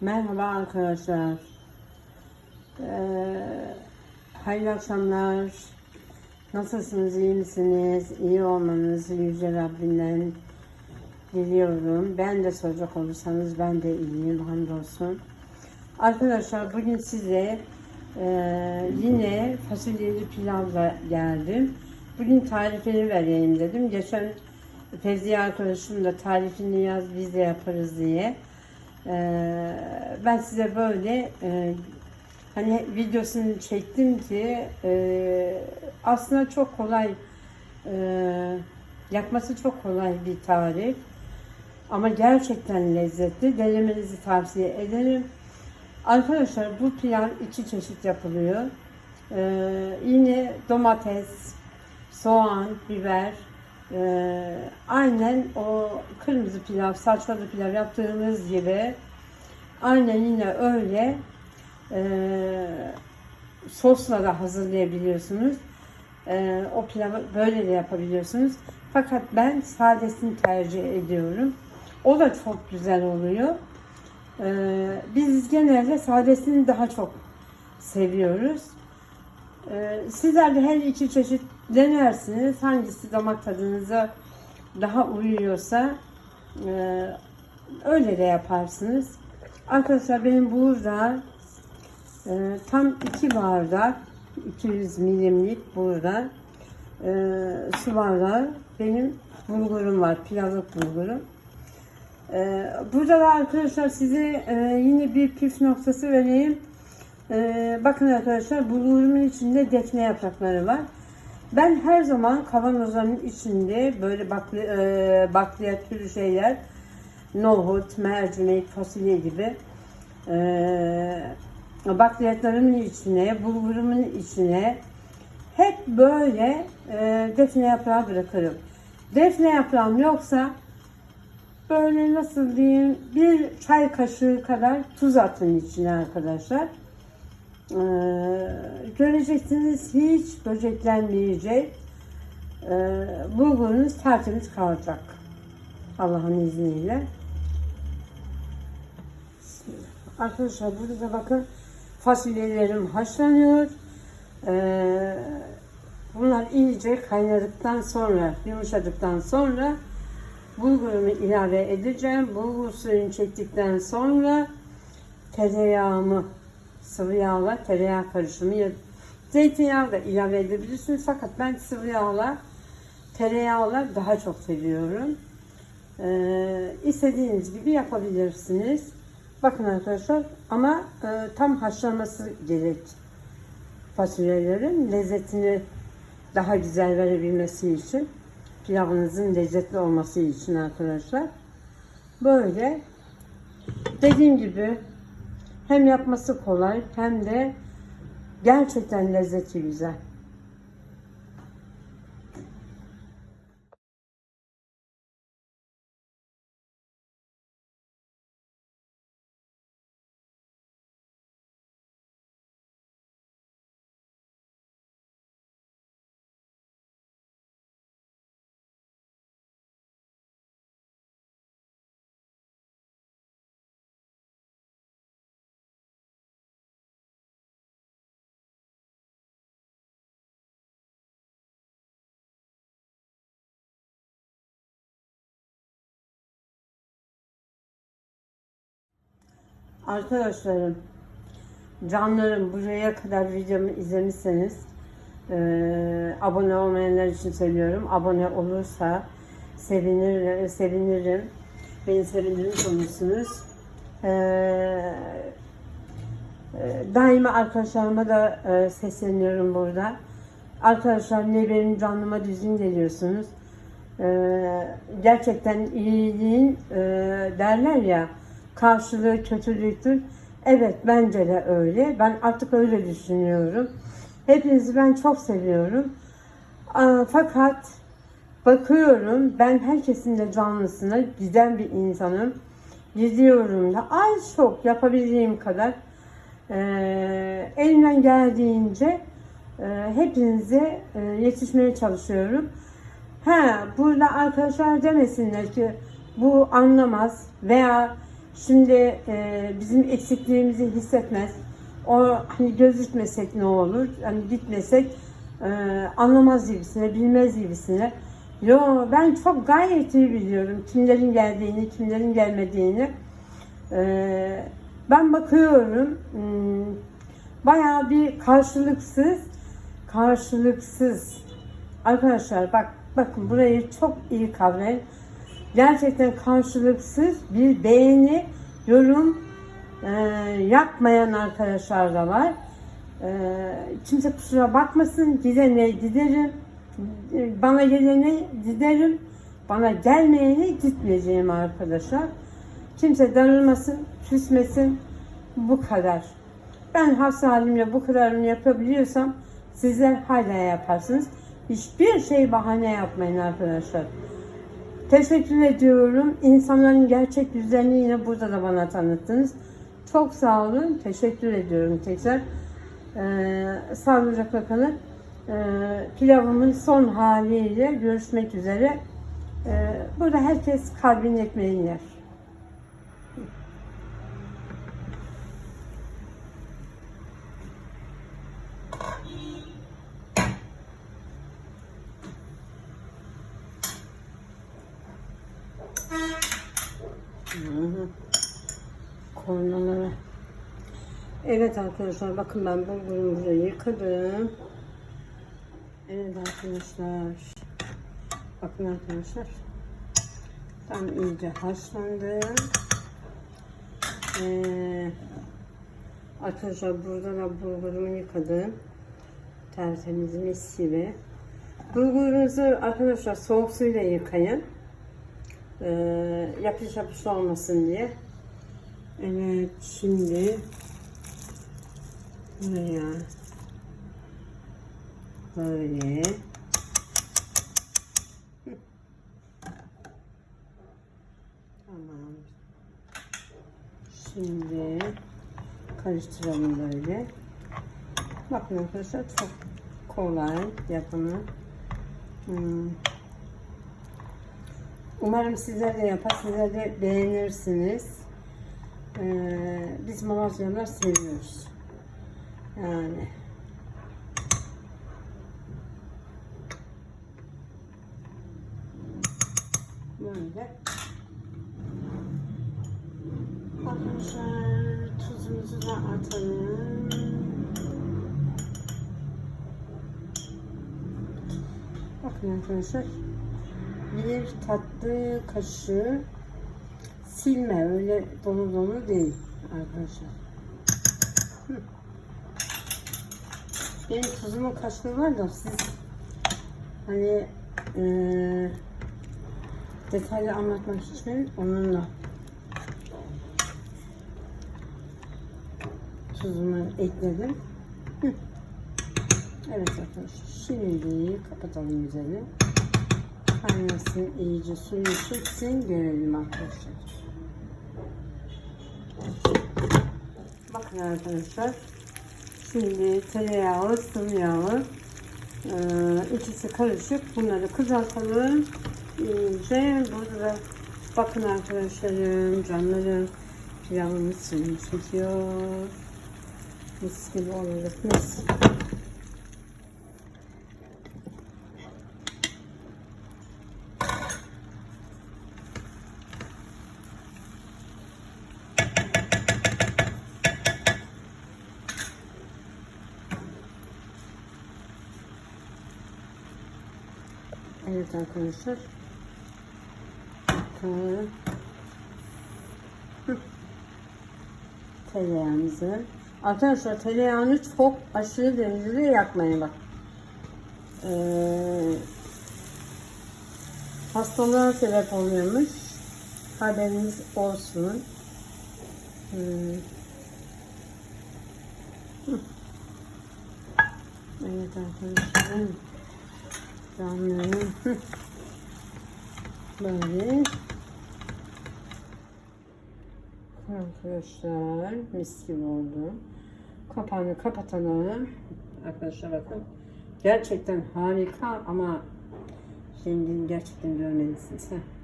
Merhaba arkadaşlar. Ee, hayırlı akşamlar. Nasılsınız, iyi misiniz? İyi olmanızı Yüce Rabbimden diliyorum. Ben de soracak olursanız ben de iyiyim, hamdolsun. Arkadaşlar bugün size e, yine fasulyeli pilavla geldim. Bugün tarifini vereyim dedim. Geçen Fevziye arkadaşım da tarifini yaz biz de yaparız diye. Ee, ben size böyle e, hani videosunu çektim ki e, aslında çok kolay e, yapması çok kolay bir tarif ama gerçekten lezzetli denemenizi tavsiye ederim. Arkadaşlar bu pilav iki çeşit yapılıyor. Ee, yine domates, soğan, biber, ee, aynen o kırmızı pilav, salçalı pilav yaptığımız gibi aynen yine öyle ee, sosla da hazırlayabiliyorsunuz. Ee, o pilavı böyle de yapabiliyorsunuz. Fakat ben sadesini tercih ediyorum. O da çok güzel oluyor. Ee, biz genelde sadesini daha çok seviyoruz. Ee, sizler de her iki çeşit denersiniz. Hangisi damak tadınıza daha uyuyorsa e, öyle de yaparsınız. Arkadaşlar benim burada e, tam iki bardak 200 milimlik burada e, su bardağı benim bulgurum var. Pilavlık bulgurum. Burada da arkadaşlar size yine bir püf noktası vereyim. Bakın arkadaşlar bulgurumun içinde defne yaprakları var. Ben her zaman kavanozların içinde böyle bakli, e, bakliyat türü şeyler nohut, mercimek, fasulye gibi e, bakliyatlarımın içine, bulgurumun içine hep böyle e, defne yaprağı bırakırım. Defne yaprağım yoksa böyle nasıl diyeyim bir çay kaşığı kadar tuz atın içine arkadaşlar. Ee, göreceksiniz hiç böceklenmeyecek. Ee, bulgurunuz tertemiz kalacak. Allah'ın izniyle. Arkadaşlar burada da bakın fasulyelerim haşlanıyor. Ee, bunlar iyice kaynadıktan sonra, yumuşadıktan sonra bulgurumu ilave edeceğim. Bulgur suyunu çektikten sonra tereyağımı sıvı yağla tereyağı karışımı ya zeytinyağı da ilave edebilirsiniz fakat ben sıvı yağla tereyağla daha çok seviyorum. Ee, istediğiniz gibi yapabilirsiniz. Bakın arkadaşlar ama e, tam haşlanması gerek fasulyelerin lezzetini daha güzel verebilmesi için pilavınızın lezzetli olması için arkadaşlar böyle dediğim gibi hem yapması kolay hem de gerçekten lezzeti güzel. Arkadaşlarım, canlarım buraya kadar videomu izlemişseniz e, abone olmayanlar için söylüyorum. Abone olursa sevinir, sevinirim. Beni sevindirmiş olursunuz. E, e, daima arkadaşlarıma da e, sesleniyorum burada. Arkadaşlar ne benim canlıma düzgün geliyorsunuz. E, gerçekten iyiliğin e, derler ya karşılığı kötülüktür. Evet bence de öyle. Ben artık öyle düşünüyorum. Hepinizi ben çok seviyorum. Fakat bakıyorum ben herkesin de canlısına giden bir insanım. Gidiyorum da az çok yapabildiğim kadar e, elimden geldiğince e, hepinize e, yetişmeye çalışıyorum. Ha, burada arkadaşlar demesinler ki bu anlamaz veya Şimdi e, bizim eksikliğimizi hissetmez. O hani gözükmesek ne olur? Hani gitmesek e, anlamaz gibisine, bilmez gibisine. Yo ben çok gayet iyi biliyorum kimlerin geldiğini, kimlerin gelmediğini. E, ben bakıyorum hmm, bayağı bir karşılıksız, karşılıksız. Arkadaşlar bak bakın burayı çok iyi kavrayın. Gerçekten karşılıksız bir beğeni, yorum e, yapmayan arkadaşlar da var. E, kimse kusura bakmasın. Gidene giderim. E, Bana gelene giderim. Bana gelmeyene gitmeyeceğim arkadaşlar. Kimse darılmasın, küsmesin. Bu kadar. Ben has halimle bu kadarını yapabiliyorsam sizler hala yaparsınız. Hiçbir şey bahane yapmayın arkadaşlar. Teşekkür ediyorum. İnsanların gerçek yüzlerini yine burada da bana tanıttınız. Çok sağ olun. Teşekkür ediyorum tekrar. Ee, sağlıcakla kalın. Ee, pilavımın son haliyle görüşmek üzere. Ee, burada herkes kalbin ekmeğini yer. Evet arkadaşlar bakın ben bulgurumu burada yıkadım. Evet arkadaşlar. Bakın arkadaşlar. Tam iyice haşlandı. Ee, arkadaşlar burada da bulgurumu yıkadım. Tertemiz mis gibi. Bulgurunuzu arkadaşlar soğuk suyla yıkayın. Ee, yapış yapış olmasın diye. Evet şimdi buraya böyle tamam şimdi karıştıralım böyle bakın arkadaşlar çok kolay yapımı Hmm. Umarım sizler de yapar, sizler de beğenirsiniz. Ee, biz Malazyalılar seviyoruz. Yani. Böyle. Arkadaşlar tuzumuzu da atalım. Bakın arkadaşlar. Bir tatlı kaşığı silme öyle dolu dolu değil arkadaşlar. Benim tuzumun kaşığı var da siz hani e, detaylı anlatmak için onunla tuzumu ekledim. Hı. Evet arkadaşlar şimdi kapatalım üzerini. Kaynasın iyice suyu tutsun görelim arkadaşlar. Bakın arkadaşlar. Şimdi tereyağı, sıvı yağı e, ikisi karışık. Bunları kızartalım. İyice burada da bakın arkadaşlarım, canlarım pilavımız suyunu çekiyor. Mis gibi olacak mis. Bakın. Hı. Tereyağımızı. Arkadaşlar tereyağını çok aşırı derecede yakmayın bak. Ee, hastalığa sebep oluyormuş. Haberiniz olsun. Hmm. Evet arkadaşlar. Canlarım. Böyle. Arkadaşlar mis gibi oldu. Kapağını kapatalım. Arkadaşlar bakın. Gerçekten harika ama şimdi gerçekten görmelisiniz. Heh.